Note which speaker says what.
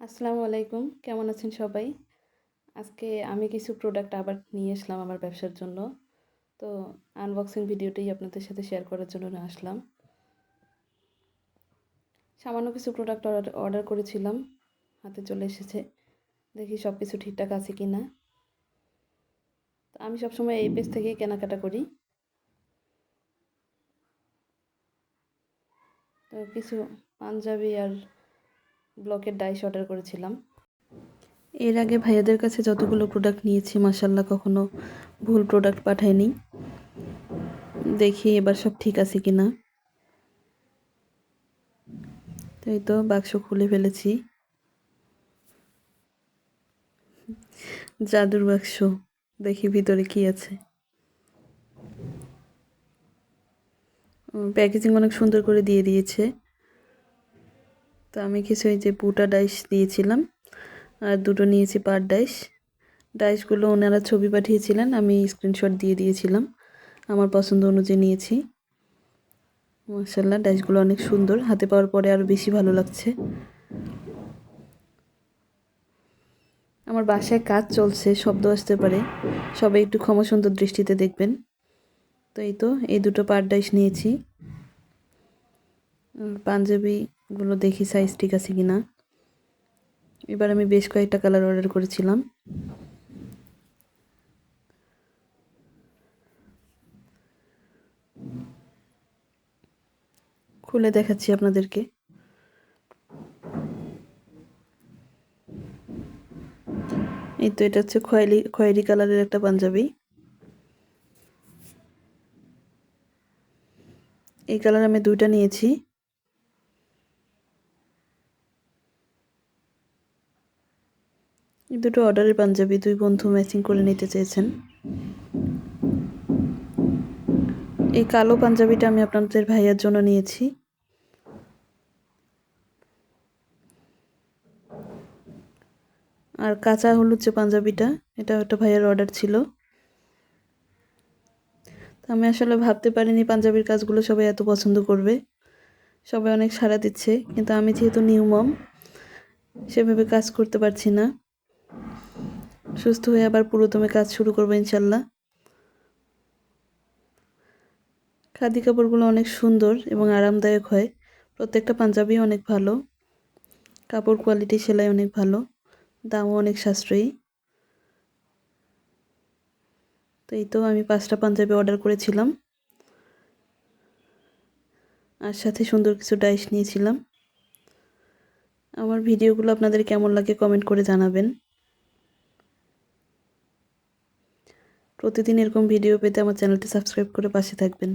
Speaker 1: আসসালামু আলাইকুম। কেমন আছেন সবাই? আজকে আমি কিছু প্রোডাক্ট আবার নিয়ে আসলাম আমার ব্যবসার জন্য। তো আনবক্সিং ভিডিওটাই আপনাদের সাথে শেয়ার করার জন্য নিয়ে আসলাম। সামান্য কিছু প্রোডাক্ট অর্ডার অর্ডার করেছিলাম। হাতে চলে এসেছে। দেখি সব কিছু ঠিকঠাক আছে কি না তো আমি সবসময় এই পেজ থেকেই কেনাকাটা করি। তো কিছু পাঞ্জাবি আর ব্লকের ডাইস অর্ডার করেছিলাম। এর আগে ভাইয়াদের কাছে যতগুলো প্রোডাক্ট নিয়েছি মাসাল্লাহ কখনো ভুল প্রোডাক্ট পাঠায়নি দেখি এবার সব ঠিক আছে কি না তো এই তো বাক্স খুলে ফেলেছি। জাদুর বাক্স, দেখি ভিতরে কি আছে। প্যাকেজিং অনেক সুন্দর করে দিয়ে দিয়েছে। তো আমি কিছু এই যে বুটা ডাইস দিয়েছিলাম আর দুটো নিয়েছি পার ডাইস। ডাইসগুলো ওনারা ছবি পাঠিয়েছিলেন, আমি স্ক্রিনশট দিয়ে দিয়েছিলাম। আমার পছন্দ অনুযায়ী নিয়েছি। মার্শাল্লাহ ডাইসগুলো অনেক সুন্দর। হাতে পাওয়ার পরে আরও বেশি ভালো লাগছে। আমার বাসায় কাজ চলছে, শব্দ আসতে পারে। সবাই একটু ক্ষমা সুন্দর দৃষ্টিতে দেখবেন। তো এই তো, এই দুটো পার ডাইস নিয়েছি। পাঞ্জাবিগুলো দেখি সাইজ ঠিক আছে কি না এবার আমি বেশ কয়েকটা কালার অর্ডার করেছিলাম। খুলে দেখাচ্ছি আপনাদেরকে। এই তো এটা হচ্ছে খয়েরি খয়েরি কালারের একটা পাঞ্জাবি। এই কালার আমি দুইটা নিয়েছি। দুটো অর্ডারের পাঞ্জাবি দুই বন্ধু ম্যাচিং করে নিতে চেয়েছেন। এই কালো পাঞ্জাবিটা আমি আপনাদের ভাইয়ার জন্য নিয়েছি। আর কাঁচা হলুদ যে পাঞ্জাবিটা, এটা একটা ভাইয়ের অর্ডার ছিল। আমি আসলে ভাবতে পারিনি পাঞ্জাবির কাজগুলো সবাই এত পছন্দ করবে। সবাই অনেক সাড়া দিচ্ছে, কিন্তু আমি যেহেতু নিউ মম সেভাবে কাজ করতে পারছি না। সুস্থ হয়ে আবার পুরোদমে কাজ শুরু করব ইনশাল্লাহ। খাদি কাপড়গুলো অনেক সুন্দর এবং আরামদায়ক হয়। প্রত্যেকটা পাঞ্জাবি অনেক ভালো। কাপড় কোয়ালিটি সেলাই অনেক ভালো। দামও অনেক সাশ্রয়ী। তো এই তো আমি পাঁচটা পাঞ্জাবি অর্ডার করেছিলাম। আর সাথে সুন্দর কিছু ডাইস নিয়েছিলাম। আমার ভিডিওগুলো আপনাদের কেমন লাগে কমেন্ট করে জানাবেন। প্রতিদিন এরকম ভিডিও পেতে আমার চ্যানেলটি সাবস্ক্রাইব করে পাশে থাকবেন।